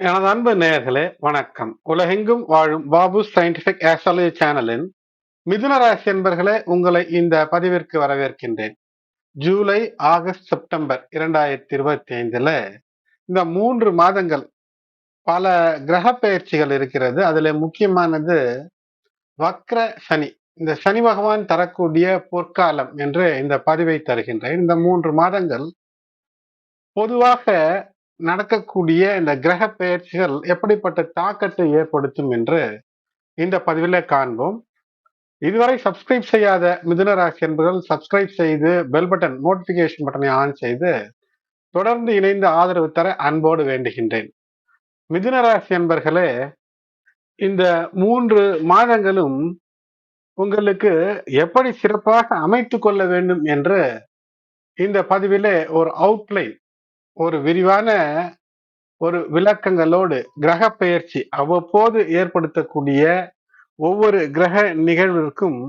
எனது அன்பு நேயர்களே வணக்கம். உலகெங்கும் வாழும் பாபு சயின்டிபிக் ஆஸ்ட்ராலஜி சேனலின் மிதுன ராசி என்பர்களே உங்களை இந்த பதிவிற்கு வரவேற்கின்றேன். ஜூலை ஆகஸ்ட் செப்டம்பர் இரண்டாயிரத்தி இருபத்தி ஐந்துல இந்த மூன்று மாதங்கள் பல கிரக பயிற்சிகள் இருக்கிறது. அதுல முக்கியமானது வக்ர சனி. இந்த சனி பகவான் தரக்கூடிய பொற்காலம் என்று இந்த பதிவை தருகின்றேன். இந்த மூன்று மாதங்கள் பொதுவாக நடக்கக்கூடிய இந்த கிரக பெயர்ச்சிகள் எப்படிப்பட்ட தாக்கத்தை ஏற்படுத்தும் என்று இந்த பதிவில் காண்போம். இதுவரை சப்ஸ்கிரைப் செய்யாத மிதுன ராசி என்பர்கள் சப்ஸ்கிரைப் செய்து பெல் பட்டன் நோட்டிபிகேஷன் பட்டனை ஆன் செய்து தொடர்ந்து இணைந்து ஆதரவு தர அன்போடு வேண்டுகின்றேன். மிதுன ராசி என்பர்களே இந்த மூன்று மாதங்களும் உங்களுக்கு எப்படி சிறப்பாக அமைத்து கொள்ள வேண்டும் என்று இந்த பதிவிலே ஒரு அவுட்லைன் ஒரு விரிவான ஒரு விளக்கங்களோடு கிரக பெயர்ச்சி அவ்வப்போது ஏற்படுத்தக்கூடிய ஒவ்வொரு கிரக நிகழ்விற்கும்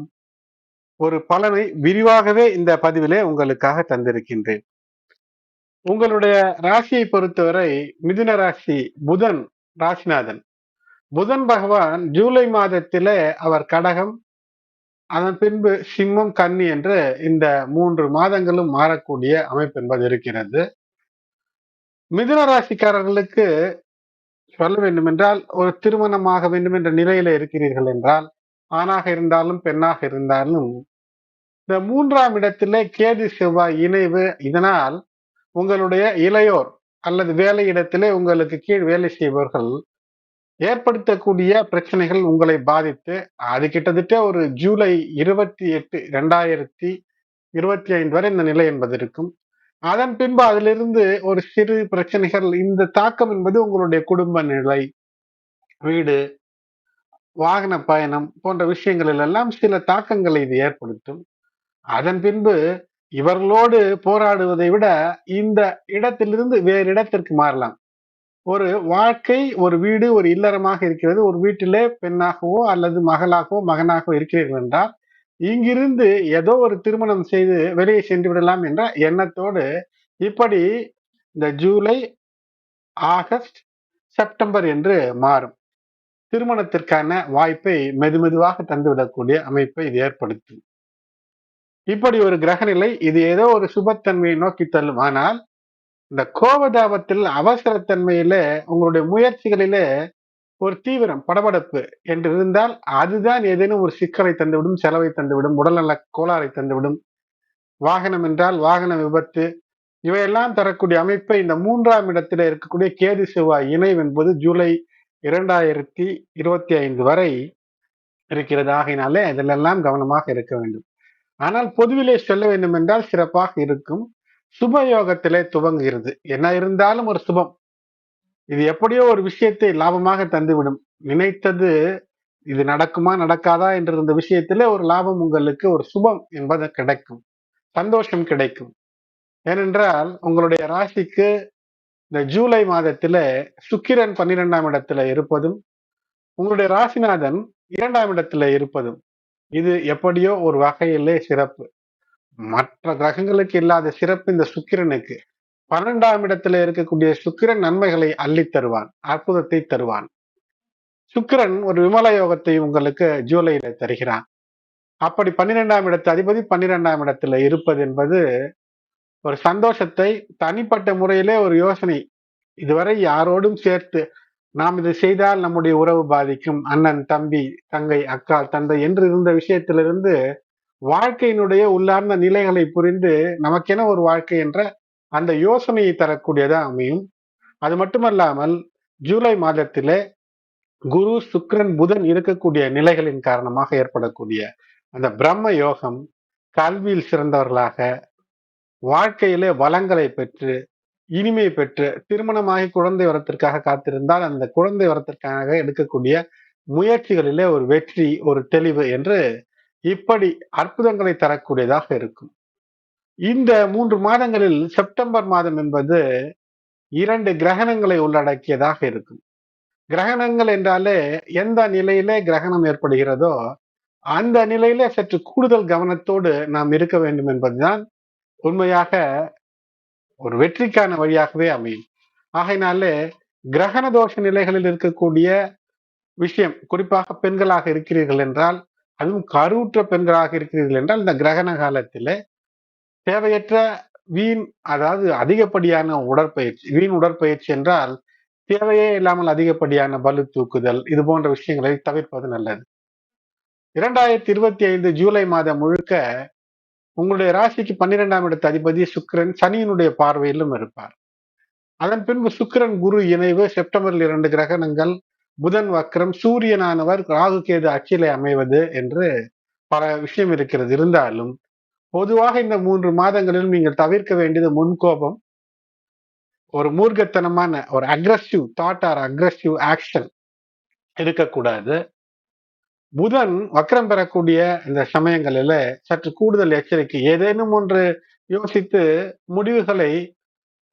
ஒரு பலனை விரிவாகவே இந்த பதிவிலே உங்களுக்காக தந்திருக்கின்றேன். உங்களுடைய ராசியை பொறுத்தவரை மிதுன ராசி புதன் ராசிநாதன். புதன் பகவான் ஜூலை மாதத்திலே அவர் கடகம் அதன் பின்பு சிம்மம் கன்னி என்று இந்த மூன்று மாதங்களும் மாறக்கூடிய அமைப்பு என்பது இருக்கிறது. மிதுன ராசிக்காரர்களுக்கு சொல்ல வேண்டும் என்றால் ஒரு திருமணமாக வேண்டும் என்ற நிலையில இருக்கிறீர்கள் என்றால் ஆணாக இருந்தாலும் பெண்ணாக இருந்தாலும் இந்த மூன்றாம் இடத்திலே கேது செவ்வாய் இணைவு இதனால் உங்களுடைய இளையோர் அல்லது வேலை இடத்திலே உங்களுக்கு கீழ் வேலை செய்பவர்கள் ஏற்படுத்தக்கூடிய பிரச்சனைகள் உங்களை பாதித்து அது கிட்டத்தட்ட ஒரு ஜூலை இருபத்தி எட்டு ரெண்டாயிரத்தி இருபத்தி ஐந்து வரை இந்த நிலை என்பது இருக்கும். அதன் பின்பு அதிலிருந்து ஒரு சிறு பிரச்சனைகள் இந்த தாக்கம் என்பது உங்களுடைய குடும்ப நிலை வீடு வாகன பயணம் போன்ற விஷயங்களில் எல்லாம் சில தாக்கங்களை இது ஏற்படுத்தும். அதன் பின்பு இவர்களோடு போராடுவதை விட இந்த இடத்திலிருந்து வேறு இடத்திற்கு மாறலாம். ஒரு வாழ்க்கை ஒரு வீடு ஒரு இல்லறமாக இருக்கிறது. ஒரு வீட்டிலே பெண்ணாகவோ அல்லது மகளாகவோ மகனாகவோ இருக்கிறீர்கள் என்றால் இங்கிருந்து ஏதோ ஒரு திருமணம் செய்து வெளியே சென்று விடலாம் என்ற எண்ணத்தோடு இப்படி இந்த ஜூலை ஆகஸ்ட் செப்டம்பர் என்று மாறும். திருமணத்திற்கான வாய்ப்பை மெதுமெதுவாக தந்துவிடக்கூடிய அமைப்பை இது ஏற்படுத்தும். இப்படி ஒரு கிரகநிலை இது ஏதோ ஒரு சுபத்தன்மையை நோக்கி தள்ளும். ஆனால் இந்த கோபதாபத்தில் அவசரத்தன்மையில உங்களுடைய முயற்சிகளிலே ஒரு தீவிரம் படபடப்பு என்று இருந்தால் அதுதான் ஏதேனும் ஒரு சிக்கலை தந்துவிடும் செலவை தந்துவிடும் உடல்நல கோளாறை தந்துவிடும். வாகனம் என்றால் வாகன விபத்து. இவையெல்லாம் தரக்கூடிய அமைப்பை இந்த மூன்றாம் இடத்தில் இருக்கக்கூடிய கேது செவ்வாய் இணைவு என்பது ஜூலை இரண்டாயிரத்தி இருபத்தி ஐந்து வரை இருக்கிறது. ஆகையினாலே இதிலெல்லாம் கவனமாக இருக்க வேண்டும். ஆனால் பொதுவிலே சொல்ல வேண்டும் என்றால் சிறப்பாக இருக்கும். சுப யோகத்திலே துவங்குகிறது. என்ன இருந்தாலும் ஒரு சுபம். இது எப்படியோ ஒரு விஷயத்தை லாபமாக தந்துவிடும். நினைத்தது இது நடக்குமா நடக்காதா என்ற இந்த விஷயத்துல ஒரு லாபம் உங்களுக்கு ஒரு சுபம் என்பது கிடைக்கும். சந்தோஷம் கிடைக்கும். ஏனென்றால் உங்களுடைய ராசிக்கு இந்த ஜூலை மாதத்துல சுக்கிரன் பன்னிரெண்டாம் இடத்துல இருப்பதும் உங்களுடைய ராசிநாதன் இரண்டாம் இடத்துல இருப்பதும் இது எப்படியோ ஒரு வகையிலே சிறப்பு. மற்ற கிரகங்களுக்கு இல்லாத சிறப்பு இந்த சுக்கிரனுக்கு. பன்னெண்டாம் இடத்துல இருக்கக்கூடிய சுக்கிரன் நன்மைகளை அள்ளி தருவான் அற்புதத்தை தருவான். சுக்கிரன் ஒரு விமல யோகத்தை உங்களுக்கு ஜூலையில தருகிறான். அப்படி பன்னிரெண்டாம் இடத்து அதிபதி பன்னிரெண்டாம் இடத்துல இருப்பது என்பது ஒரு சந்தோஷத்தை தனிப்பட்ட முறையிலே ஒரு யோசனை. இதுவரை யாரோடும் சேர்த்து நாம் இதை செய்தால் நம்முடைய உறவு பாதிக்கும். அண்ணன் தம்பி தங்கை அக்கா தந்தை என்று இருந்த விஷயத்திலிருந்து வாழ்க்கையினுடைய உள்ளார்ந்த நிலைகளை புரிந்து நமக்கென ஒரு வாழ்க்கை என்ற அந்த யோசனையை தரக்கூடியதாக அமையும். அது மட்டுமல்லாமல் ஜூலை மாதத்திலே குரு சுக்ரன் புதன் இருக்கக்கூடிய நிலைகளின் காரணமாக ஏற்படக்கூடிய அந்த பிரம்ம யோகம் கல்வியில் சிறந்தவர்களாக வாழ்க்கையிலே வளங்களை பெற்று இனிமை பெற்று திருமணமாகி குழந்தை வரத்திற்காக காத்திருந்தால் அந்த குழந்தை வரத்திற்காக எடுக்கக்கூடிய முயற்சிகளிலே ஒரு வெற்றி ஒரு தெளிவு என்று இப்படி அற்புதங்களை தரக்கூடியதாக இருக்கும். இந்த மூன்று மாதங்களில் செப்டம்பர் மாதம் என்பது இரண்டு கிரகணங்களை உள்ளடக்கியதாக இருக்கும். கிரகணங்கள் என்றாலே எந்த நிலையிலே கிரகணம் ஏற்படுகிறதோ அந்த நிலையிலே சற்று கூடுதல் கவனத்தோடு நாம் இருக்க வேண்டும் என்பதுதான் உண்மையாக ஒரு வெற்றிக்கான வழியாகவே அமையும். ஆகையினாலே கிரகண தோஷ நிலைகளில் இருக்கக்கூடிய விஷயம் குறிப்பாக பெண்களாக இருக்கிறீர்கள் என்றால் அதுவும் கருவுற்ற பெண்களாக இருக்கிறீர்கள் என்றால் இந்த கிரகண காலத்தில் தேவையற்ற வீண் அதாவது அதிகப்படியான உடற்பயிற்சி வீண் உடற்பயிற்சி என்றால் தேவையே இல்லாமல் அதிகப்படியான பலு தூக்குதல் இது போன்ற விஷயங்களை தவிர்ப்பது நல்லது. இரண்டாயிரத்தி இருபத்தி ஐந்து ஜூலை மாதம் முழுக்க உங்களுடைய ராசிக்கு பன்னிரெண்டாம் இடத்து அதிபதி சுக்கிரன் சனியினுடைய பார்வையிலும் இருப்பார். அதன் பின்பு சுக்கிரன் குரு இணைவு செப்டம்பரில் இரண்டு கிரகணங்கள் புதன் வக்ரம் சூரியனானவர் ராகு கேது அச்சிலை அமைவது என்று பல விஷயம் இருக்கிறது. இருந்தாலும் பொதுவாக இந்த மூன்று மாதங்களில் நீங்கள் தவிர்க்க வேண்டியது முன்கோபம் ஒரு மூர்க்கத்தனமான ஒரு aggressive thought or aggressive action இருக்கக்கூடாது புதன் வக்கரம் பெறக்கூடிய இந்த சமயங்களில் சற்று கூடுதல் எச்சரிக்கை ஏதேனும் ஒன்று யோசித்து முடிவுகளை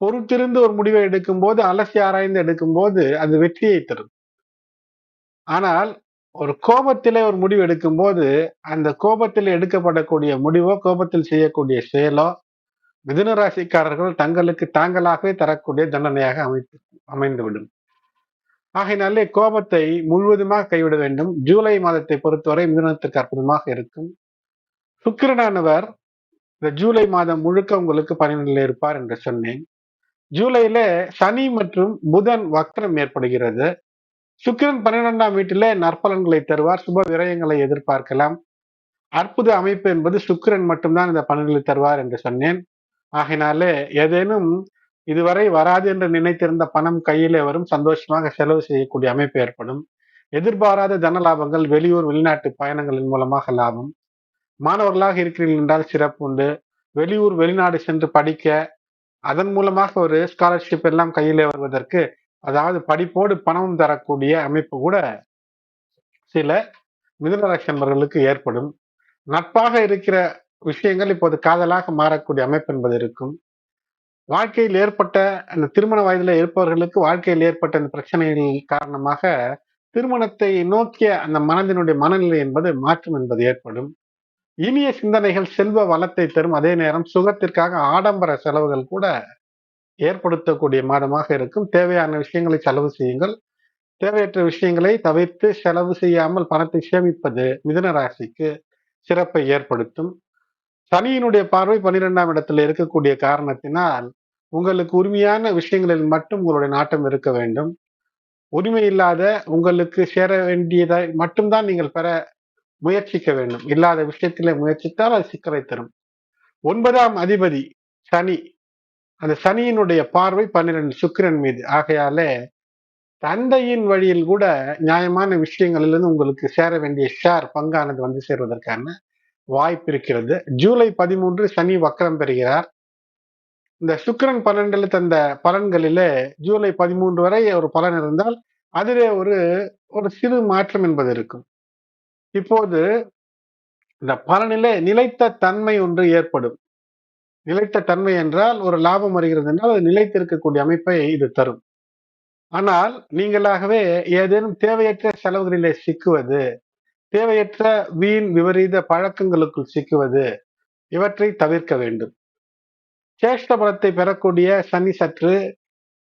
பொறுத்திருந்து ஒரு முடிவை எடுக்கும் போது அலசி ஆராய்ந்து எடுக்கும் போது அது வெற்றியை தரும். ஆனால் ஒரு கோபத்திலே ஒரு முடிவு எடுக்கும்போது அந்த கோபத்தில் எடுக்கப்படக்கூடிய முடிவோ கோபத்தில் செய்யக்கூடிய செயலோ மிதுன ராசிக்காரர்கள் தங்களுக்கு தாங்களாகவே தரக்கூடிய தண்டனையாக அமைத்து அமைந்துவிடும். ஆகையினாலே கோபத்தை முழுவதுமாக கைவிட வேண்டும். ஜூலை மாதத்தை பொறுத்தவரை மிதுனத்துக்கு அற்புதமாக இருக்கும். சுக்கிரனானவர் இந்த ஜூலை மாதம் முழுக்க உங்களுக்கு பணிநிலையில் இருப்பார் என்று சொன்னேன். ஜூலையில சனி மற்றும் புதன் வக்ரம் ஏற்படுகிறது. சுக்கிரன் பன்னிரெண்டாம் வீட்டிலே நற்பலன்களை தருவார் சுப விரயங்களை எதிர்பார்க்கலாம். அற்புத அமைப்பு என்பது சுக்கிரன் மட்டும்தான் இந்த பலன்களை தருவார் என்று சொன்னேன். ஆகினாலே ஏதேனும் இதுவரை வராது என்று நினைத்திருந்த பணம் கையிலே வரும் சந்தோஷமாக செலவு செய்யக்கூடிய அமைப்பு ஏற்படும். எதிர்பாராத தன லாபங்கள் வெளியூர் வெளிநாட்டு பயணங்களின் மூலமாக லாபம். மாணவர்களாக இருக்கிறீர்கள் என்றால் சிறப்பு உண்டு. வெளியூர் வெளிநாடு சென்று படிக்க அதன் மூலமாக ஒரு ஸ்காலர்ஷிப் எல்லாம் கையிலே வருவதற்கு அதாவது படிப்போடு பணமும் தரக்கூடிய அமைப்பு கூட சில மிதுனராசி ஏற்படும். நட்பாக இருக்கிற விஷயங்கள் இப்போது காதலாக மாறக்கூடிய அமைப்பு என்பது இருக்கும். வாழ்க்கையில் ஏற்பட்ட அந்த திருமண வயதில் இருப்பவர்களுக்கு வாழ்க்கையில் ஏற்பட்ட அந்த பிரச்சனைகள் காரணமாக திருமணத்தை நோக்கிய அந்த மனதினுடைய மனநிலை என்பது மாற்றம் என்பது ஏற்படும். இனிய சிந்தனைகள் செல்வ வளத்தை தரும். அதே நேரம் சுகத்திற்காக ஆடம்பர செலவுகள் கூட ஏற்படுத்தக்கூடிய மாதமாக இருக்கும். தேவையான விஷயங்களை செலவு செய்யுங்கள். தேவையற்ற விஷயங்களை தவிர்த்து செலவு செய்யாமல் பணத்தை சேமிப்பது மிதன ராசிக்கு சிறப்பை ஏற்படுத்தும். சனியினுடைய பார்வை பன்னிரெண்டாம் இடத்துல இருக்கக்கூடிய காரணத்தினால் உங்களுக்கு உரிமையான விஷயங்களில் மட்டும் உங்களுடைய நாட்டம் இருக்க வேண்டும். உரிமை இல்லாத உங்களுக்கு சேர வேண்டியதை மட்டும்தான் நீங்கள் பெற முயற்சிக்க வேண்டும். இல்லாத விஷயத்திலே முயற்சித்தால் அது சிக்கலை தரும். ஒன்பதாம் அதிபதி சனி அந்த சனியினுடைய பார்வை பன்னிரண்டு சுக்கிரன் மீது. ஆகையாலே தந்தையின் வழியில் கூட நியாயமான விஷயங்களிலிருந்து உங்களுக்கு சேர வேண்டிய ஷேர் பங்கானது வந்து சேர்வதற்கான வாய்ப்பு இருக்கிறது. ஜூலை பதிமூன்று சனி வக்கரம் பெறுகிறார். இந்த சுக்கிரன் பன்னெண்டுல தந்த பலன்களிலே ஜூலை பதிமூன்று வரை ஒரு பலன் இருந்தால் அதிலே ஒரு ஒரு சிறு மாற்றம் என்பது இருக்கும். இப்போது இந்த பலனிலே நிலைத்த தன்மை ஒன்று ஏற்படும். நிலைத்த தன்மை என்றால் ஒரு லாபம் வருகிறது என்றால் அது நிலைத்திருக்கக்கூடிய அமைப்பை இது தரும். ஆனால் நீங்களாகவே ஏதேனும் தேவையற்ற செலவுகளிலே சிக்குவது தேவையற்ற வீண் விபரீத பழக்கங்களுக்குள் சிக்குவது இவற்றை தவிர்க்க வேண்டும். சேஷ்ட பலத்தை பெறக்கூடிய சனி சற்று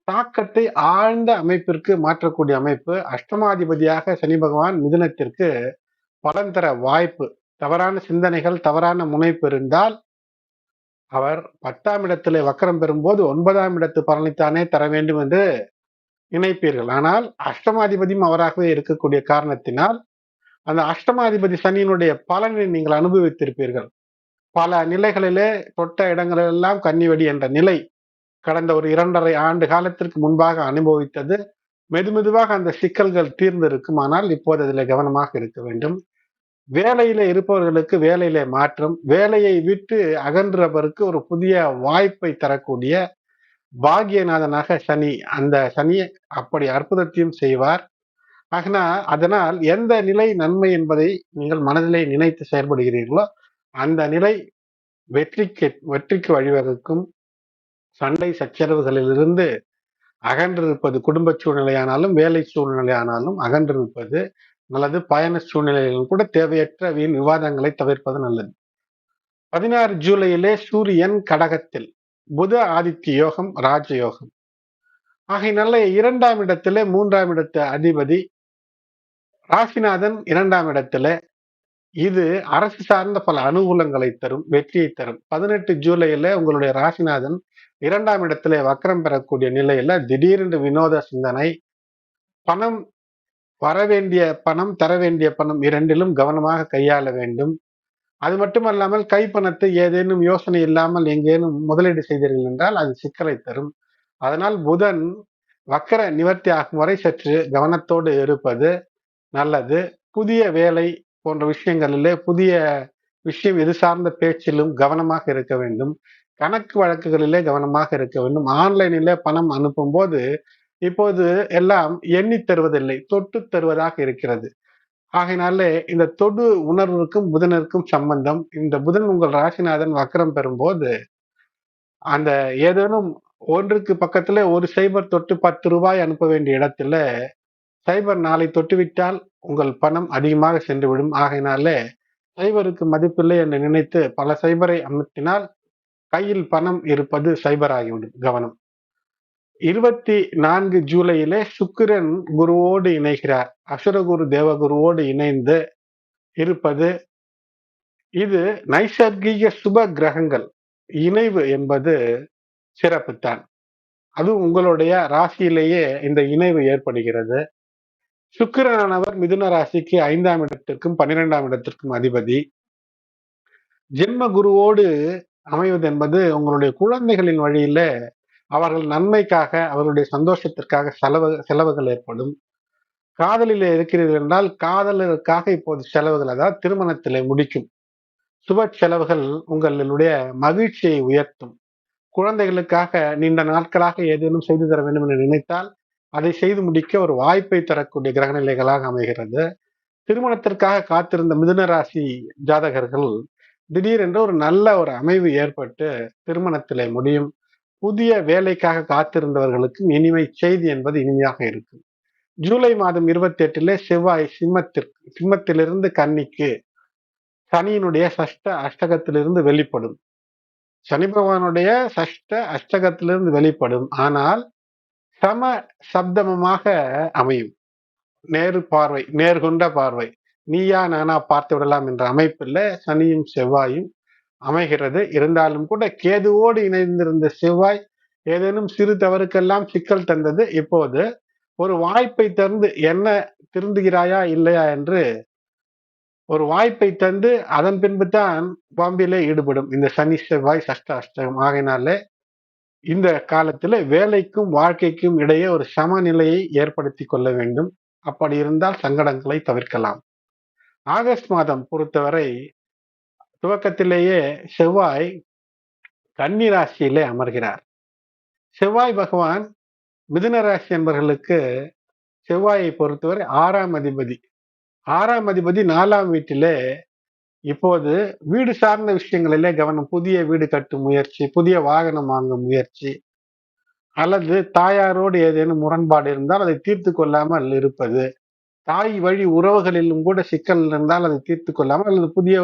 தாக்கத்தை ஆழ்ந்த அமைப்பிற்கு மாற்றக்கூடிய அமைப்பு. அஷ்டமாதிபதியாக சனி பகவான் மிதுனத்திற்கு பலன் தர வாய்ப்பு. தவறான சிந்தனைகள் தவறான முனைப்பு இருந்தால் அவர் பத்தாம் இடத்திலே வக்கரம் பெறும்போது ஒன்பதாம் இடத்து பலனைத்தானே தர வேண்டும் என்று நினைப்பீர்கள். ஆனால் அஷ்டமாதிபதியும் அவராகவே இருக்கக்கூடிய காரணத்தினால் அந்த அஷ்டமாதிபதி சனியினுடைய பலனை நீங்கள் அனுபவித்திருப்பீர்கள். பல நிலைகளிலே தொட்ட இடங்களிலெல்லாம் கன்னிவெடி என்ற நிலை கடந்த ஒரு இரண்டரை ஆண்டு காலத்திற்கு முன்பாக அனுபவித்தது. மெதுமெதுவாக அந்த சிக்கல்கள் தீர்ந்திருக்கும். ஆனால் இப்போது அதில் கவனமாக இருக்க வேண்டும். வேலையில இருப்பவர்களுக்கு வேலையில மாற்றம் வேலையை விட்டு அகன்றவருக்கு ஒரு புதிய வாய்ப்பை தரக்கூடிய பாகியநாதனாக சனி அந்த சனி அப்படி அற்புதத்தையும் செய்வார். ஆகனா அதனால் எந்த நிலை நன்மை என்பதை நீங்கள் மனதிலே நினைத்து செயல்படுகிறீர்களோ அந்த நிலை வெற்றிக்கு வெற்றிக்கு வழிவகுக்கும். சண்டை சச்சரவுகளிலிருந்து அகன்றிருப்பது குடும்ப சூழ்நிலையானாலும் வேலை சூழ்நிலையானாலும் அகன்றிருப்பது நல்லது பயண சூழ்நிலைகளில் கூட தேவையற்ற வீண் விவாதங்களை தவிர்ப்பது நல்லது. பதினாறு ஜூலையிலே சூரியன் கடகத்தில் புத ஆதித்ய யோகம் ராஜயோகம் ஆகையினால இரண்டாம் இடத்துல மூன்றாம் இடத்து அதிபதி ராசிநாதன் இரண்டாம் இடத்துல. இது அரசு சார்ந்த பல அனுகூலங்களை தரும் வெற்றியை தரும். பதினெட்டு ஜூலையில உங்களுடைய ராசிநாதன் இரண்டாம் இடத்துல வக்கரம் பெறக்கூடிய நிலையில திடீரென்று வினோத சிந்தனை பணம் வர வேண்டிய பணம் தர வேண்டிய பணம் இரண்டிலும் கவனமாக கையாள வேண்டும். அது மட்டுமல்லாமல் கைப்பணத்தை ஏதேனும் யோசனை இல்லாமல் எங்கேனும் முதலீடு செய்தீர்கள் என்றால் அது சிக்கலை தரும். அதனால் புதன் வக்கர நிவர்த்தி ஆகும் வரை சற்று கவனத்தோடு இருப்பது நல்லது. புதிய வேலை போன்ற விஷயங்களிலே புதிய விஷயம் எது சார்ந்த பேச்சிலும் கவனமாக இருக்க வேண்டும். கணக்கு வழக்குகளிலே கவனமாக இருக்க வேண்டும். ஆன்லைனிலே பணம் அனுப்பும் போது இப்போது எல்லாம் எண்ணி தருவதில்லை தொட்டு தருவதாக இருக்கிறது. ஆகையினாலே இந்த தொடு உணர்வுக்கும் புதனிற்கும் சம்பந்தம். இந்த புதன் உங்கள் ராசிநாதன் வக்கரம் பெறும்போது அந்த ஏதேனும் ஒன்றுக்கு பக்கத்துல ஒரு சைபர் தொட்டு பத்து ரூபாய் அனுப்ப வேண்டிய இடத்துல சைபர் நாளை தொட்டுவிட்டால் உங்கள் பணம் அதிகமாக சென்று விடும் ஆகையினாலே சைபருக்கு மதிப்பில்லை என்று நினைத்து பல சைபரை அமர்த்தினால் கையில் பணம் இருப்பது சைபர் ஆகிவிடும் கவனம். இருபத்தி நான்கு ஜூலையிலே சுக்கிரன் குருவோடு இணைகிறார். அசுரகுரு தேவகுருவோடு இணைந்து இருப்பது இது நைசர்கிக சுப கிரகங்கள். இணைவு என்பது சிறப்புத்தான். அது உங்களுடைய ராசியிலேயே இந்த இணைவு ஏற்படுகிறது. சுக்கிரனானவர் மிதுன ராசிக்கு ஐந்தாம் இடத்திற்கும் பன்னிரெண்டாம் இடத்திற்கும் அதிபதி. ஜென்ம குருவோடு அமைவது என்பது உங்களுடைய குழந்தைகளின் வழியில அவர்கள் நன்மைக்காக அவர்களுடைய சந்தோஷத்திற்காக செலவு செலவுகள் ஏற்படும். காதலில் இருக்கிறீர்கள் என்றால் காதலருக்காக இப்போது செலவுகள் அதாவது திருமணத்திலே முடிக்கும். சுப செலவுகள் உங்களுடைய மகிழ்ச்சியை உயர்த்தும். குழந்தைகளுக்காக நீண்ட நாட்களாக ஏதேனும் செய்து தர வேண்டும் என்று நினைத்தால் அதை செய்து முடிக்க ஒரு வாய்ப்பை தரக்கூடிய கிரகநிலைகளாக அமைகிறது. திருமணத்திற்காக காத்திருந்த மிதுன ராசி ஜாதகர்கள் திடீரென்று ஒரு நல்ல ஒரு அமைவு ஏற்பட்டு திருமணத்திலே முடியும். புதிய வேலைக்காக காத்திருந்தவர்களுக்கு இனிமை செய்தி என்பது இனிமையாக இருக்கும். ஜூலை மாதம் இருபத்தி எட்டிலே செவ்வாய் சிம்மத்திற்கு சிம்மத்திலிருந்து கன்னிக்கு சனியினுடைய சஷ்ட அஷ்டகத்திலிருந்து வெளிப்படும். சனி பகவானுடைய சஷ்ட அஷ்டகத்திலிருந்து வெளிப்படும். ஆனால் சம சப்தமமாக அமையும். நேரு பார்வை நேர்கொண்ட பார்வை. நீயா நானா பார்த்து விடலாம் என்ற அமைப்பில் சனியும் செவ்வாயும் அமைகிறது. இருந்தாலும் கூட கேதுவோடு இணைந்திருந்த செவ்வாய் ஏதேனும் சிறு தவறுக்கெல்லாம் சிக்கல் தந்தது. இப்போது ஒரு வாய்ப்பை தந்து என்ன திருந்துகிறாயா இல்லையா என்று ஒரு வாய்ப்பை தந்து அதன் பின்பு தான் பாம்பிலே ஈடுபடும். இந்த சனி செவ்வாய் சஷ்ட அஷ்டகம் ஆகினாலே இந்த காலத்துல வேலைக்கும் வாழ்க்கைக்கும் இடையே ஒரு சமநிலையை ஏற்படுத்தி கொள்ள வேண்டும். அப்படி இருந்தால் சங்கடங்களை தவிர்க்கலாம். ஆகஸ்ட் மாதம் பொறுத்தவரை துவக்கத்திலேயே செவ்வாய் கன்னி ராசியிலே அமர்கிறார். செவ்வாய் பகவான் மிதுன ராசி என்பவர்களுக்கு செவ்வாயை பொறுத்தவரை ஆறாம் அதிபதி. ஆறாம் அதிபதி நாலாம் வீட்டிலே இப்போது வீடு சார்ந்த விஷயங்களிலே கவனம் புதிய வீடு கட்டும் முயற்சி புதிய வாகனம் வாங்கும் முயற்சி அல்லது தாயாரோடு ஏதேனும் முரண்பாடு இருந்தால் அதை தீர்த்து கொள்ளாமல் இருப்பது தாய் வழி உறவுகளிலும் கூட சிக்கல் இருந்தால் அதை தீர்த்து கொள்ளாமல் அல்லது புதிய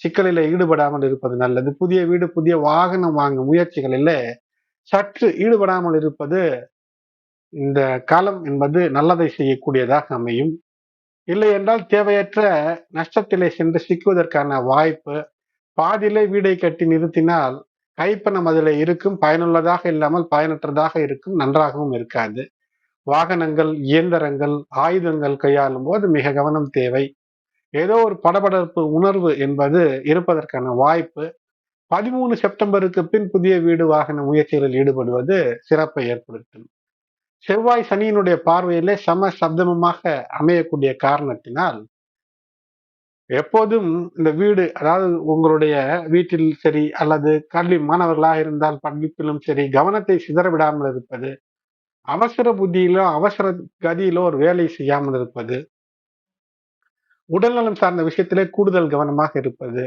சிக்கலில் ஈடுபடாமல் இருப்பது நல்லது. புதிய வீடு புதிய வாகனம் வாங்கும் முயற்சிகளில் சற்று ஈடுபடாமல் இருப்பது இந்த காலம் என்பது நல்லதை செய்யக்கூடியதாக அமையும். இல்லை என்றால் தேவையற்ற நஷ்டத்திலே சென்று சிக்குவதற்கான வாய்ப்பு பாதியிலே வீடை கட்டி நிறுத்தினால் கைப்பணம் அதில் இருக்கும் பயனுள்ளதாக இல்லாமல் பயனற்றதாக இருக்கும் நன்றாகவும் இருக்காது. வாகனங்கள் இயந்திரங்கள் ஆயுதங்கள் கையாளும் போது மிக கவனம் தேவை. ஏதோ ஒரு படபடப்பு உணர்வு என்பது இருப்பதற்கான வாய்ப்பு. பதிமூணு செப்டம்பருக்கு பின் புதிய வீடு வாகன முயற்சிகளில் ஈடுபடுவது சிறப்பை ஏற்படுத்தும். செவ்வாய் சனியினுடைய பார்வையிலே சம சப்தமமாக அமையக்கூடிய காரணத்தினால் எப்போதும் இந்த வீடு அதாவது உங்களுடைய வீட்டில் சரி அல்லது கல்வி மாணவர்களாக இருந்தால் படிப்பிலும் சரி கவனத்தை சிதற விடாமல் இருப்பது அவசர புத்தியிலோ அவசர கதியிலோ ஒரு வேலை செய்யாமல் இருப்பது உடல்நலம் சார்ந்த விஷயத்திலே கூடுதல் கவனமாக இருப்பது.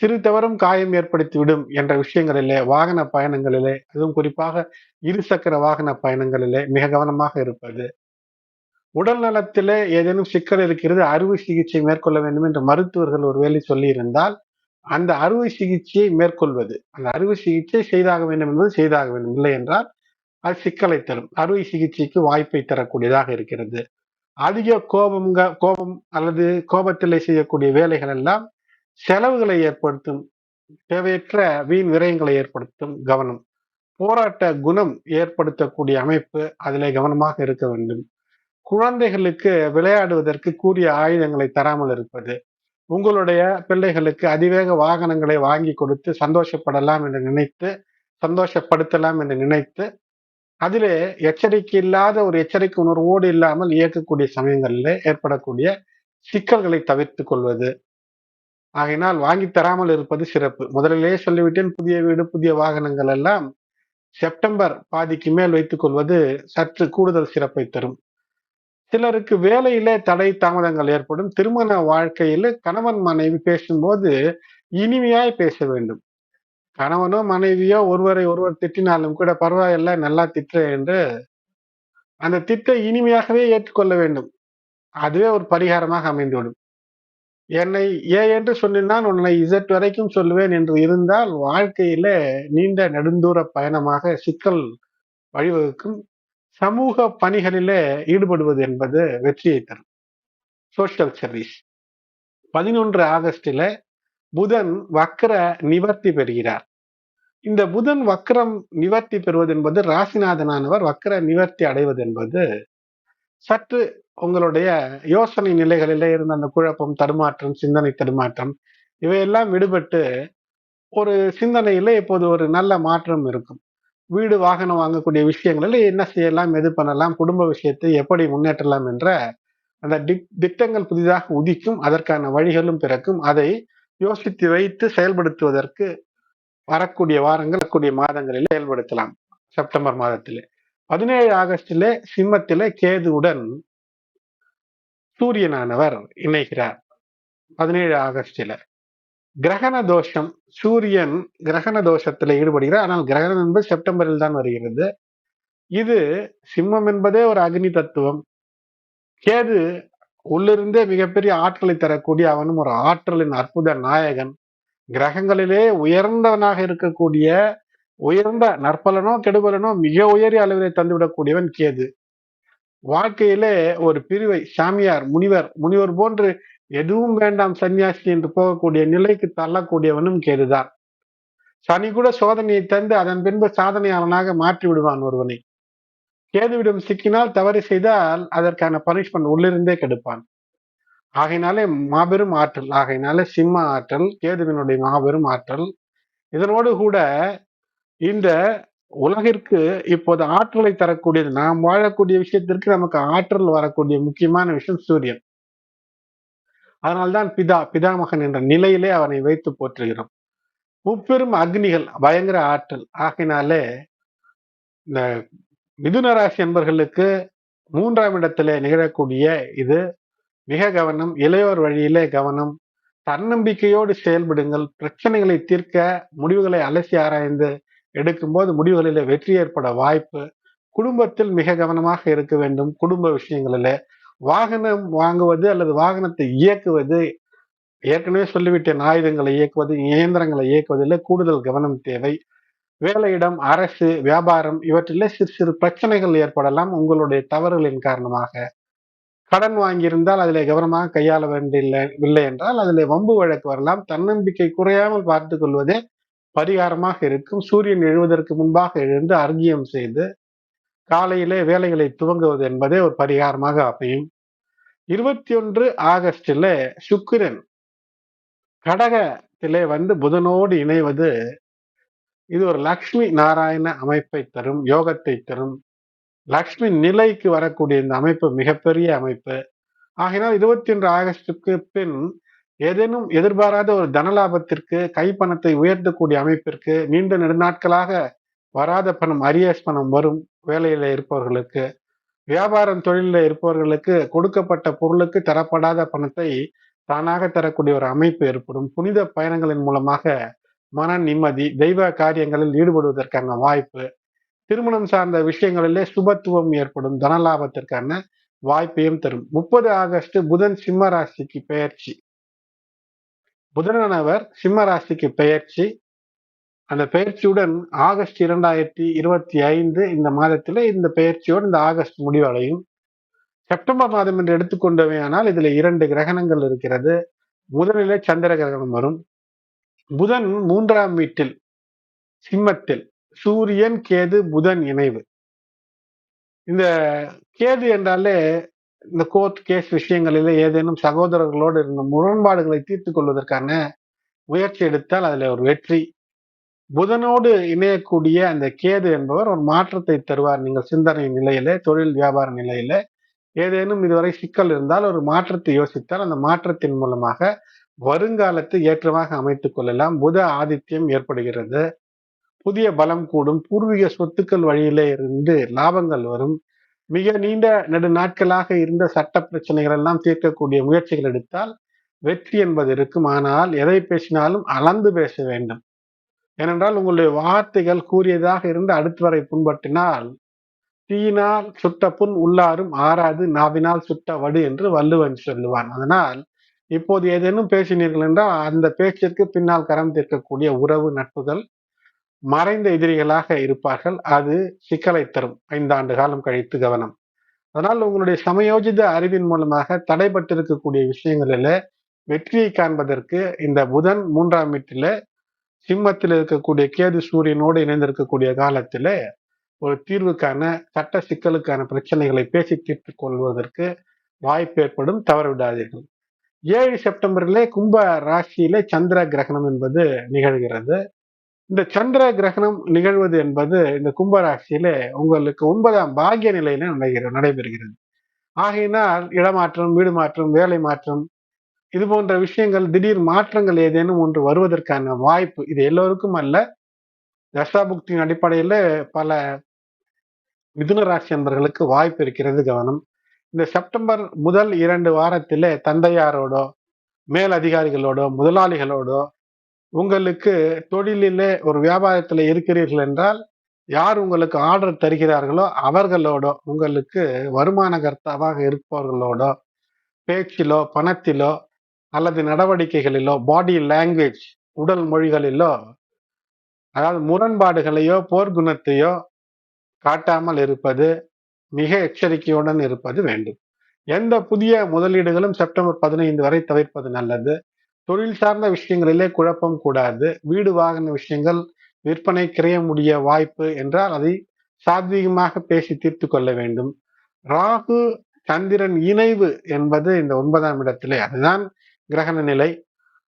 சிறு தவறும் காயம் ஏற்படுத்திவிடும் என்ற விஷயங்களிலே வாகன பயணங்களிலே அதுவும் குறிப்பாக இருசக்கர வாகன பயணங்களிலே மிக கவனமாக இருப்பது. உடல் நலத்திலே ஏதேனும் சிக்கல் இருக்கிறது அறுவை சிகிச்சை மேற்கொள்ள வேண்டும் என்று மருத்துவர்கள் ஒருவேளை சொல்லியிருந்தால் அந்த அறுவை சிகிச்சையை மேற்கொள்வது அந்த அறுவை சிகிச்சை செய்தாக வேண்டும் என்பது செய்தாக வேண்டும். இல்லை என்றால் அது சிக்கலை தரும். அறுவை சிகிச்சைக்கு வாய்ப்பை தரக்கூடியதாக இருக்கிறது. அதிக கோபங்க கோபம் அல்லது கோபத்திலே செய்யக்கூடிய வேலைகள் எல்லாம் செலவுகளை ஏற்படுத்தும் தேவையற்ற வீண் விரயங்களை ஏற்படுத்தும் கவனம். போராட்ட குணம் ஏற்படுத்தக்கூடிய அமைப்பு அதிலே கவனமாக இருக்க வேண்டும். குழந்தைகளுக்கு விளையாடுவதற்கு கூறிய ஆயுதங்களை தராமல் இருப்பது உங்களுடைய பிள்ளைகளுக்கு அதிவேக வாகனங்களை வாங்கி கொடுத்து சந்தோஷப்படலாம் என்று நினைத்து சந்தோஷப்படுத்தலாம் என்று நினைத்து அதில் எச்சரிக்கை இல்லாத ஒரு எச்சரிக்கை உணர்வோடு இல்லாமல் இயக்கக்கூடிய சமயங்களில் ஏற்படக்கூடிய சிக்கல்களை தவிர்த்து கொள்வது. ஆகையினால் வாங்கி தராமல் இருப்பது சிறப்பு. முதலிலே சொல்லிவிட்டேன் புதிய வீடு புதிய வாகனங்கள் எல்லாம் செப்டம்பர் பாதிக்கு மேல் வைத்துக் கொள்வது சற்று கூடுதல் சிறப்பை தரும். சிலருக்கு வேலையிலே தடை தாமதங்கள் ஏற்படும். திருமண வாழ்க்கையில கணவன் மனைவி பேசும்போது இனிமையாய் பேச வேண்டும். கணவனோ மனைவியோ ஒருவரை ஒருவர் திட்டினாலும் கூட பரவாயில்ல நல்லா திட்டுற என்று அந்த திட்டை இனிமையாகவே ஏற்றுக்கொள்ள வேண்டும். அதுவே ஒரு பரிகாரமாக அமைந்துவிடும். என்னை ஏ என்று சொன்னால் உன்னை இசட் வரைக்கும் சொல்லுவேன் என்று இருந்தால் வாழ்க்கையில நீண்ட நெடுந்தூர பயணமாக சிக்கல் வழிவகுக்கும் சமூக பணிகளிலே ஈடுபடுவது என்பது வெற்றியை தரும். சோசியல் சர்வீஸ் பதினொன்று ஆகஸ்டில புதன் வக்கர நிவர்த்தி பெறுகிறார். இந்த புதன் வக்கரம் நிவர்த்தி பெறுவது என்பது ராசிநாதனானவர் வக்கர நிவர்த்தி அடைவது என்பது சற்று உங்களுடைய யோசனை நிலைகளில் இருந்த அந்த குழப்பம் தடுமாற்றம் சிந்தனை தடுமாற்றம் இவையெல்லாம் விடுபட்டு ஒரு சிந்தனையில இப்போது ஒரு நல்ல மாற்றம் இருக்கும். வீடு வாகனம் வாங்கக்கூடிய விஷயங்களில் என்ன செய்யலாம் எது பண்ணலாம் குடும்ப விஷயத்தை எப்படி முன்னேற்றலாம் என்ற அந்த திட்டங்கள் புதிதாக உதிக்கும் அதற்கான வழிகளும் பிறக்கும் அதை யோசித்து வைத்து செயல்படுத்துவதற்கு வரக்கூடிய வாரங்கள் வரக்கூடிய மாதங்களில் செயல்படுத்தலாம். செப்டம்பர் மாதத்திலே. பதினேழு ஆகஸ்டிலே சிம்மத்திலே கேதுவுடன் சூரியனானவர் இணைகிறார். பதினேழு ஆகஸ்டில. கிரகண தோஷம் சூரியன் கிரகண தோஷத்துல ஈடுபடுகிறார். ஆனால் கிரகணம் என்பது செப்டம்பரில் தான் வருகிறது. இது சிம்மம் என்பதே ஒரு அக்னி தத்துவம். கேது உள்ளிருந்தே மிகப்பெரிய ஆற்றலை தரக்கூடிய அவனும் ஒரு ஆற்றலின் அற்புத நாயகன். கிரகங்களிலே உயர்ந்தவனாக இருக்கக்கூடிய உயர்ந்த நற்பலனோ கெடுபலனோ மிக உயரிய அளவிலே தந்துவிடக்கூடியவன் கேது. வாழ்க்கையிலே ஒரு பிரிவை சாமியார் முனிவர் முனிவர் போன்று எதுவும் வேண்டாம் சன்னியாசி என்று போகக்கூடிய நிலைக்கு தள்ளக்கூடியவனும் கேதுதான். சனி கூட சோதனையை தந்து அதன் பின்பு சாதனையாளனாக மாற்றி விடுவான் ஒருவனை. கேதுவிடம் சிக்கினால் தவறு செய்தால் அதற்கான பனிஷ்மெண்ட் உள்ளிருந்தே கெடுப்பான். ஆகையினாலே மாபெரும் ஆற்றல் ஆகையினாலே சிம்ம ஆற்றல் கேதுவினுடைய மாபெரும் ஆற்றல். இதனோடு கூட இந்த உலகிற்கு இப்போது ஆற்றலை தரக்கூடியது நாம் வாழக்கூடிய விஷயத்திற்கு நமக்கு ஆற்றல் வரக்கூடிய முக்கியமான விஷயம் சூரியன். அதனால்தான் பிதா பிதாமகன் என்ற நிலையிலே அவனை வைத்து போற்றுகிறோம். முப்பெரும் அக்னிகள் பயங்கர ஆற்றல். ஆகினாலே இந்த மிதுன ராசி என்பர்களுக்கு மூன்றாம் இடத்திலே நிகழக்கூடிய இது மிக கவனம் இளையோர் வழியிலே கவனம். தன்னம்பிக்கையோடு செயல்படுங்கள். பிரச்சனைகளை தீர்க்க முடிவுகளை அலசி ஆராய்ந்து எடுக்கும்போது முடிவுகளில் வெற்றி ஏற்பட வாய்ப்பு. குடும்பத்தில் மிக கவனமாக இருக்க வேண்டும். குடும்ப விஷயங்களில் வாகனம் வாங்குவது அல்லது வாகனத்தை இயக்குவது ஏற்கனவே சொல்லிவிட்டேன் ஆயுதங்களை இயக்குவது இயந்திரங்களை இயக்குவதில் கூடுதல் கவனம் தேவை. வேலையிடம் அரசு வியாபாரம் இவற்றிலே சிறு சிறு பிரச்சனைகள் ஏற்படலாம். உங்களுடைய தவறுகளின் காரணமாக. கடன் வாங்கியிருந்தால் அதில் கவனமாக கையாள வேண்டியில்லை என்றால் அதில் வம்பு வழக்கு வரலாம். தன்னம்பிக்கை குறையாமல் பார்த்து கொள்வதே பரிகாரமாக இருக்கும். சூரியன் எழுவதற்கு முன்பாக எழுந்து அர்க்கியம் செய்து காலையிலே வேலைகளை துவங்குவது என்பதே ஒரு பரிகாரமாக அமையும். இருபத்தி ஒன்று ஆகஸ்டில் சுக்கிரன் கடகத்திலே வந்து புதனோடு இணைவது இது ஒரு லக்ஷ்மி நாராயண அமைப்பை தரும் யோகத்தை தரும். லக்ஷ்மி நிலைக்கு வரக்கூடிய இந்த அமைப்பு மிகப்பெரிய அமைப்பு. ஆகினால் இருபத்தி ஒன்று ஆகஸ்டுக்கு பின் ஏதேனும் எதிர்பாராத ஒரு தனலாபத்திற்கு கைப்பணத்தை உயர்த்தக்கூடிய அமைப்பிற்கு நீண்ட நெடுநாட்களாக வராத பணம் அரியஸ் பணம் வரும் வேலையில இருப்பவர்களுக்கு வியாபாரம் தொழிலில் இருப்பவர்களுக்கு கொடுக்கப்பட்ட பொருளுக்கு தரப்படாத பணத்தை தானாக தரக்கூடிய ஒரு அமைப்பு ஏற்படும். புனித பயணங்களின் மூலமாக மன நிம்மதி தெய்வ காரியங்களில் ஈடுபடுவதற்கான வாய்ப்பு திருமணம் சார்ந்த விஷயங்களிலே சுபத்துவம் ஏற்படும் தனலாபத்திற்கான வாய்ப்பையும் தரும். முப்பது ஆகஸ்ட் புதன் சிம்ம ராசிக்கு பெயர்ச்சி. புதனானவர் சிம்ம ராசிக்கு பெயர்ச்சி. அந்த பெயர்ச்சியுடன் ஆகஸ்ட் இரண்டாயிரத்தி இருபத்தி ஐந்து இந்த மாதத்திலே இந்த பெயர்ச்சியோடு இந்த ஆகஸ்ட் முடிவடையும். செப்டம்பர் மாதம் என்று எடுத்துக்கொண்டவையானால் இதுல இரண்டு கிரகணங்கள் இருக்கிறது. முதலிலே சந்திர கிரகணம் வரும். புதன் மூன்றாம் வீட்டில் சிம்மத்தில். சூரியன் கேது புதன் இணைவு. இந்த கேது என்றாலே இந்த கோர்ட் கேஸ் விஷயங்களில் ஏதேனும் சகோதரர்களோடு இருந்த முரண்பாடுகளை தீர்த்து கொள்வதற்கான முயற்சி எடுத்தால் அதுல ஒரு வெற்றி. புதனோடு இணையக்கூடிய அந்த கேது என்பவர் ஒரு மாற்றத்தை தருவார். நீங்கள் சிந்தனை நிலையில தொழில் வியாபார நிலையில ஏதேனும் இதுவரை சிக்கல் இருந்தால் ஒரு மாற்றத்தை யோசித்தால் அந்த மாற்றத்தின் மூலமாக வருங்காலத்தை ஏற்றமாக அமைத்துக் கொள்ளலாம். புத ஆதித்யம் ஏற்படுகிறது. புதிய பலம் கூடும். பூர்வீக சொத்துக்கள் வழியிலே இருந்து லாபங்கள் வரும். மிக நீண்ட நெடு நாட்களாக இருந்த சட்ட பிரச்சனைகள் எல்லாம் தீர்க்கக்கூடிய முயற்சிகள் எடுத்தால் வெற்றி என்பது இருக்கும். ஆனால் எதை பேசினாலும் அளந்து பேச வேண்டும். ஏனென்றால் உங்களுடைய வார்த்தைகள் கூறியதாக இருந்து அடுத்து வரை புண்பட்டினால் தீயினால் சுட்ட புண் உள்ளாரும் ஆறாது. நாவினால் சுட்ட வடு என்று வள்ளுவன் சொல்லுவான். அதனால் இப்போது ஏதேனும் பேசினீர்கள் என்றால் அந்த பேச்சிற்கு பின்னால் கரம் தீர்க்கக்கூடிய உறவு நட்புகள் மறைந்த எதிரிகளாக இருப்பார்கள். அது சிக்கலை தரும். ஐந்தாண்டு காலம் கழித்து கவனம். அதனால் உங்களுடைய சமயோஜித அறிவின் மூலமாக தடைபட்டிருக்கக்கூடிய விஷயங்களில் வெற்றியை காண்பதற்கு இந்த புதன் மூன்றாம் வீட்டில சிம்மத்தில் இருக்கக்கூடிய கேது சூரியனோடு இணைந்திருக்கக்கூடிய காலத்தில் ஒரு தீர்வுக்கான சட்ட சிக்கலுக்கான பிரச்சனைகளை பேசி தீர்த்து கொள்வதற்கு வாய்ப்பு ஏற்படும். தவறு விடாதீர்கள். ஏழு செப்டம்பரிலே கும்ப ராசியிலே சந்திர கிரகணம் என்பது நிகழ்கிறது. இந்த சந்திர கிரகணம் நிகழ்வது என்பது இந்த கும்ப கும்பராசியில உங்களுக்கு ஒன்பதாம் பாகிய நிலையில நடைகிறது நடைபெறுகிறது. ஆகையினால் இடமாற்றம் வீடு மாற்றம் வேலை மாற்றம் இது போன்ற விஷயங்கள் திடீர் மாற்றங்கள் ஏதேனும் ஒன்று வருவதற்கான வாய்ப்பு இது எல்லோருக்கும் அல்ல. தசாபுக்தியின் அடிப்படையில் பல மிதுன ராசி என்பர்களுக்கு வாய்ப்பு இருக்கிறது கவனம். இந்த செப்டம்பர் முதல் இரண்டு வாரத்திலே தந்தையாரோடோ மேல் அதிகாரிகளோடோ முதலாளிகளோடோ உங்களுக்கு தொழிலிலே ஒரு வியாபாரத்தில் இருக்கிறீர்கள் என்றால் யார் உங்களுக்கு ஆர்டர் தருகிறார்களோ அவர்களோடோ உங்களுக்கு வருமான கர்த்தாவாக இருப்பவர்களோடோ பேச்சிலோ பணத்திலோ அல்லது நடவடிக்கைகளிலோ பாடி லாங்குவேஜ் உடல் மொழிகளிலோ அதாவது முரண்பாடுகளையோ போர்க்குணத்தையோ காட்டாமல் இருப்பது மிக எச்சரிக்கையுடன் இருப்பது வேண்டும். எந்த புதிய முதலீடுகளும் செப்டம்பர் பதினைந்து வரை தவிர்ப்பது நல்லது. தொழில் சார்ந்த விஷயங்களிலே குழப்பம் கூடாது. வீடு வாகன விஷயங்கள் விற்பனை கிரைய முடிய வாய்ப்பு என்றால் அதை சாத்வீகமாக பேசி தீர்த்து கொள்ள வேண்டும். ராகு சந்திரன் இணைவு என்பது இந்த ஒன்பதாம் இடத்திலே அதுதான் கிரகண நிலை.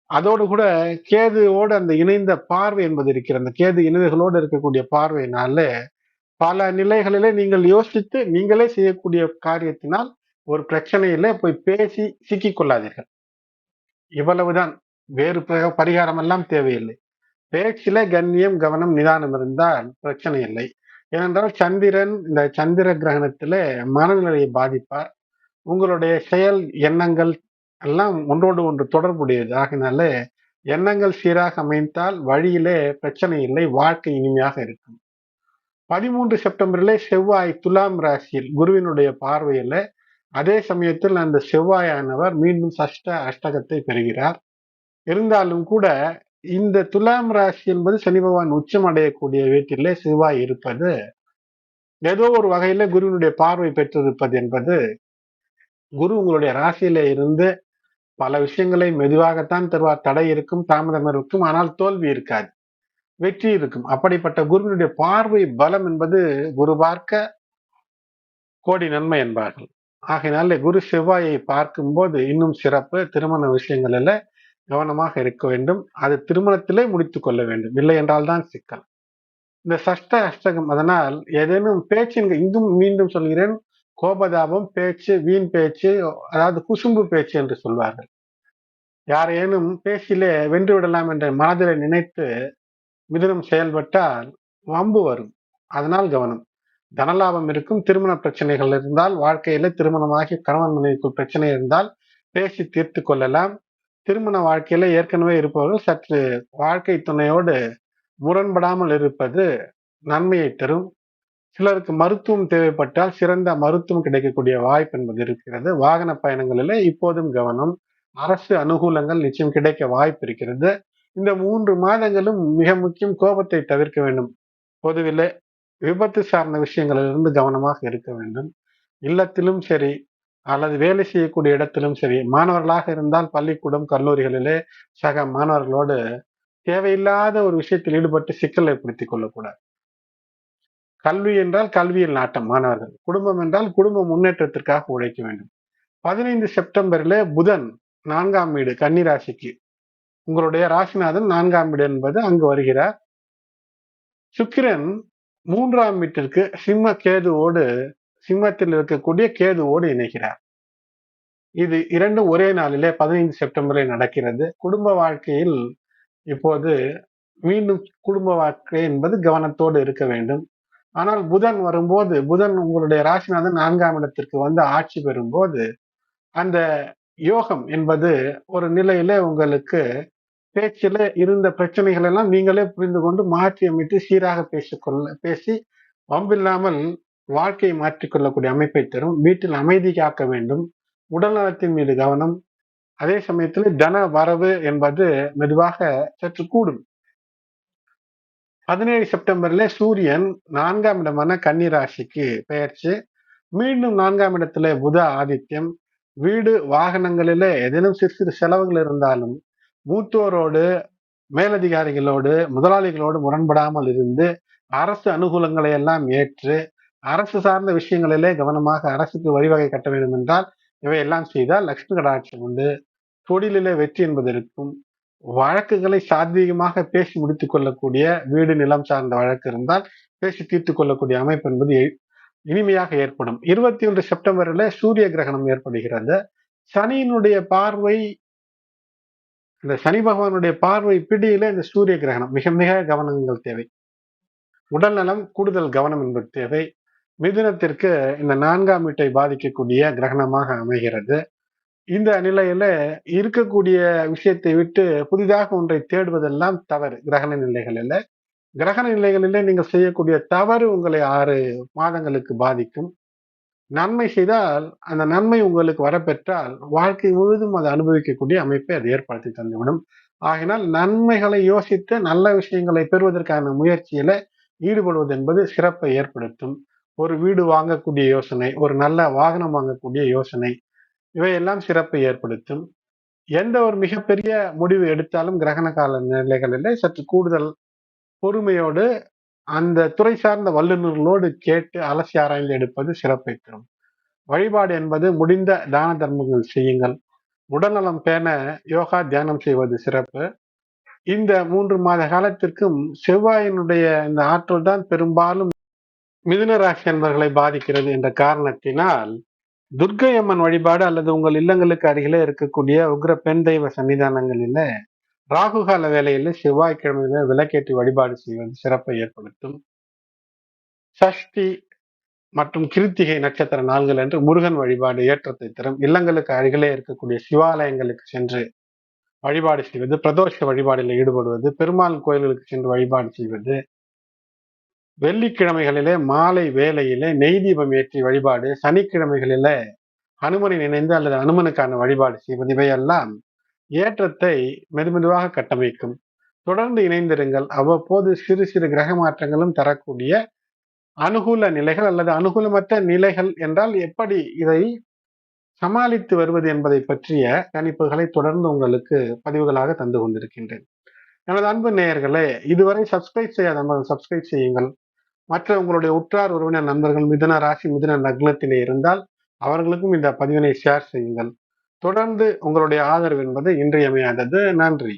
அதோடு கூட கேதுவோடு அந்த இணைந்த பார்வை என்பது இருக்கிற அந்த கேது இணைவுகளோடு இருக்கக்கூடிய பார்வையினால பல நிலைகளிலே நீங்கள் யோசித்து நீங்களே செய்யக்கூடிய காரியத்தினால் ஒரு பிரச்சனையில போய் பேசி சிக்கிக் கொள்ளாதீர்கள். இவ்வளவுதான். வேறு பரிகாரம் எல்லாம் தேவையில்லை. பேச்சில கண்ணியம் கவனம் நிதானம் இருந்தால் பிரச்சனை இல்லை. ஏனென்றால் சந்திரன் இந்த சந்திர கிரகணத்துல மனநிலையை பாதிப்பார். உங்களுடைய செயல் எண்ணங்கள் எல்லாம் ஒன்றோடு ஒன்று தொடர்புடையது. ஆகினால எண்ணங்கள் சீராக அமைந்தால் வழியிலே பிரச்சனை இல்லை வாழ்க்கை இனிமையாக இருக்கும். பதிமூன்று செப்டம்பர்ல செவ்வாய் துலாம் ராசியில் குருவினுடைய பார்வையில அதே சமயத்தில் அந்த செவ்வாயானவர் மீண்டும் சஷ்ட அஷ்டகத்தை பெறுகிறார். இருந்தாலும் கூட இந்த துலாம் ராசி என்பது சனி பகவான் உச்சம் அடையக்கூடிய வீட்டிலே செவ்வாய் இருப்பது ஏதோ ஒரு வகையில குருவினுடைய பார்வை பெற்றிருப்பது என்பது குரு உங்களுடைய ராசியில இருந்து பல விஷயங்களை மெதுவாகத்தான் தருவார். தடை இருக்கும் தாமதம் இருக்கும் ஆனால் தோல்வி இருக்காது. வெற்றி இருக்கும். அப்படிப்பட்ட குருவினுடைய பார்வை பலம் என்பது குரு பார்க்க கோடி நன்மை என்பார்கள். ஆகையினால குரு செவ்வாயை பார்க்கும்போது இன்னும் சிறப்பு திருமண விஷயங்களில் கவனமாக இருக்க வேண்டும். அது திருமணத்திலே முடித்து கொள்ள வேண்டும். இல்லை என்றால் தான் சிக்கல். இந்த சஷ்ட அஷ்டகம் அதனால் ஏதேனும் பேச்சின் இங்கும் மீண்டும் சொல்கிறேன் கோபதாபம் பேச்சு வீண் பேச்சு அதாவது குசும்பு பேச்சு என்று சொல்வார்கள். யாரேனும் பேச்சிலே வென்று விடலாம் என்ற மனதிலே நினைத்து மிதுனம் செயல்பட்டால் வம்பு வரும். அதனால் கவனம். தனலாபம் இருக்கும் திருமண பிரச்சனைகள் இருந்தால் வாழ்க்கையில திருமணமாகி கணவன் மனைவிக்குள் பிரச்சனை இருந்தால் பேசி தீர்த்து கொள்ளலாம். திருமண வாழ்க்கையில ஏற்கனவே இருப்பவர்கள் சற்று வாழ்க்கை துணையோடு முரண்படாமல் இருப்பது நன்மையை தரும். சிலருக்கு மருத்துவம் தேவைப்பட்டால் சிறந்த மருத்துவம் கிடைக்கக்கூடிய வாய்ப்பு என்பது இருக்கிறது. வாகன பயணங்களில் இப்போதும் கவனம். அரசு அனுகூலங்கள் நிச்சயம் கிடைக்க வாய்ப்பு இருக்கிறது. இந்த மூன்று மாதங்களும் மிக முக்கியம் கோபத்தை தவிர்க்க வேண்டும். பொதுவில் விபத்து சார்ந்த விஷயங்களிலிருந்து கவனமாக இருக்க வேண்டும். இல்லத்திலும் சரி அல்லது வேலை செய்யக்கூடிய இடத்திலும் சரி மாணவர்களாக இருந்தால் பள்ளிக்கூடம் கல்லூரிகளிலே சக மாணவர்களோடு தேவையில்லாத ஒரு விஷயத்தில் ஈடுபட்டு சிக்கல் ஏற்படுத்திக் கொள்ளக்கூடாது. கல்வி என்றால் கல்வியில் நாட்டம் மாணவர்கள். குடும்பம் என்றால் குடும்ப முன்னேற்றத்திற்காக உழைக்க வேண்டும். பதினைந்து செப்டம்பரில் புதன் நான்காம் வீடு கன்னிராசிக்கு. உங்களுடைய ராசிநாதன் நான்காம் வீடு என்பது அங்கு வருகிறார். சுக்கிரன் மூன்றாம் வீட்டிற்கு சிம்ம கேதுவோடு சிம்மத்தில் இருக்கக்கூடிய கேதுவோடு இணைகிறார். இது இரண்டும் ஒரே நாளிலே பதினைந்து செப்டம்பரில் நடக்கிறது. குடும்ப வாழ்க்கையில் இப்போது மீண்டும் குடும்ப வாழ்க்கை என்பது கவனத்தோடு இருக்க வேண்டும். ஆனால் புதன் வரும்போது புதன் உங்களுடைய ராசிநாதன் நான்காம் இடத்திற்கு வந்து ஆட்சி பெறும்போது அந்த யோகம் என்பது ஒரு நிலையில உங்களுக்கு பேச்சில இருந்த பிரச்சனைகள் எல்லாம் நீங்களே புரிந்து கொண்டு மாற்றி அமைத்து சீராக பேசிக்கொள்ள பேசி வம்பில்லாமல் வாழ்க்கையை மாற்றிக்கொள்ளக்கூடிய அமைப்பை தரும். வீட்டில் அமைதி காக்க வேண்டும். உடல் நலத்தின் மீது கவனம். அதே சமயத்தில் தன வரவு என்பது மெதுவாக சற்று கூடும். பதினேழு செப்டம்பர்ல சூரியன் நான்காம் இடமான கன்னிராசிக்கு பெயர்ச்சி. மீண்டும் நான்காம் இடத்துல புத ஆதித்யம். வீடு வாகனங்களில ஏதேனும் சிறு சிறு செலவுகள் இருந்தாலும் மூத்தோரோடு மேலதிகாரிகளோடு முதலாளிகளோடு முரண்படாமல் இருந்து அரசு அனுகூலங்களை எல்லாம் ஏற்று அரசு சார்ந்த விஷயங்களிலே கவனமாக அரசுக்கு வழிவகை கட்ட வேண்டும் என்றால் இவையெல்லாம் செய்தால் லட்சுமி கடாட்சம் உண்டு. தொழிலிலே வெற்றி என்பது இருக்கும். வழக்குகளை சாத்வீகமாக பேசி முடித்துக் கொள்ளக்கூடிய வீடு நிலம் சார்ந்த வழக்கு இருந்தால் பேசி தீர்த்துக் கொள்ளக்கூடிய அமைப்பு என்பது இனிமையாக ஏற்படும். இருபத்தி ஒன்று செப்டம்பரில் சூரிய கிரகணம் ஏற்படுகிறது. சனியினுடைய பார்வை இந்த சனி பகவானுடைய பார்வை பிடியில இந்த சூரிய கிரகணம். மிக மிக கவனங்கள் தேவை. உடல் நலம் கூடுதல் கவனம் என்பது தேவை. மிதுனத்திற்கு இந்த நான்காம் வீட்டை பாதிக்கக்கூடிய கிரகணமாக அமைகிறது. இந்த நிலையில இருக்கக்கூடிய விஷயத்தை விட்டு புதிதாக ஒன்றை தேடுவதெல்லாம் தவறு கிரகண நிலைகளில். கிரகண நிலைகளிலே நீங்கள் செய்யக்கூடிய தவறு உங்களை ஆறு மாதங்களுக்கு பாதிக்கும். நன்மை செய்தால் அந்த நன்மை உங்களுக்கு வரப்பெற்றால் வாழ்க்கை முழுவதும் அதை அனுபவிக்கக்கூடிய அமைப்பை அது ஏற்படுத்தி தந்துவிடும். ஆகினால் நன்மைகளை யோசித்து நல்ல விஷயங்களை பெறுவதற்கான முயற்சியில ஈடுபடுவது என்பது சிறப்பை ஏற்படுத்தும். ஒரு வீடு வாங்கக்கூடிய யோசனை ஒரு நல்ல வாகனம் வாங்கக்கூடிய யோசனை இவையெல்லாம் சிறப்பை ஏற்படுத்தும். எந்த ஒரு மிகப்பெரிய முடிவு எடுத்தாலும் கிரகண கால நிலைகளில் சற்று கூடுதல் பொறுமையோடு அந்த துறை சார்ந்த வல்லுநர்களோடு கேட்டு அலசி ஆராய்ந்து எடுப்பது சிறப்பை தரும் வழிபாடு என்பது முடிந்த தான தர்மங்கள் செய்யுங்கள். உடல்நலம் பேண யோகா தியானம் செய்வது சிறப்பு. இந்த மூன்று மாத காலத்திற்கும் செவ்வாயினுடைய இந்த ஆற்றல் தான் பெரும்பாலும் மிதுன ராசி என்பர்களை பாதிக்கிறது என்ற காரணத்தினால் துர்க்கை அம்மன் வழிபாடு அல்லது உங்கள் இல்லங்களுக்கு அருகிலே இருக்கக்கூடிய உக்ர பெண் தெய்வ சன்னிதானங்களில ராகுகால வேலையில செவ்வாய்க்கிழமையில விளக்கேற்றி வழிபாடு செய்வது சிறப்பை ஏற்படுத்தும். சஷ்டி மற்றும் கிருத்திகை நட்சத்திர நாள்கள் என்று முருகன் வழிபாடு ஏற்றத்தை தரும். இல்லங்களுக்கு அருகிலே இருக்கக்கூடிய சிவாலயங்களுக்கு சென்று வழிபாடு செய்வது பிரதோஷ வழிபாடில் ஈடுபடுவது பெருமாள் கோயில்களுக்கு சென்று வழிபாடு செய்வது. வெள்ளிக்கிழமைகளிலே மாலை வேலையிலே நெய் தீபம் ஏற்றி வழிபாடு சனிக்கிழமைகளிலே அனுமனை நினைந்து அல்லது அனுமனுக்கான வழிபாடு செய்வது இவையெல்லாம் ஏற்றத்தை மெதுமெதுவாக கட்டமைக்கும். தொடர்ந்து இணைந்திருங்கள். அவ்வப்போது சிறு சிறு கிரக மாற்றங்களும் தரக்கூடிய அனுகூல நிலைகள் அல்லது அனுகூலமற்ற நிலைகள் என்றால் எப்படி இதை சமாளித்து வருவது என்பதை பற்றிய கணிப்புகளை தொடர்ந்து உங்களுக்கு பதிவுகளாக தந்து கொண்டிருக்கின்றேன். எனது அன்பு நேயர்களே இதுவரை சப்ஸ்கிரைப் செய்யாத சப்ஸ்கிரைப் செய்யுங்கள். மற்ற உங்களுடைய உற்றார் உறவினர் நண்பர்கள் மிதன ராசி மிதன நக்னத்திலே இருந்தால் அவர்களுக்கும் இந்த பதிவினை ஷேர் செய்யுங்கள். தொடர்ந்து உங்களுடைய ஆதரவு என்பது இன்றியமையாதது. நன்றி.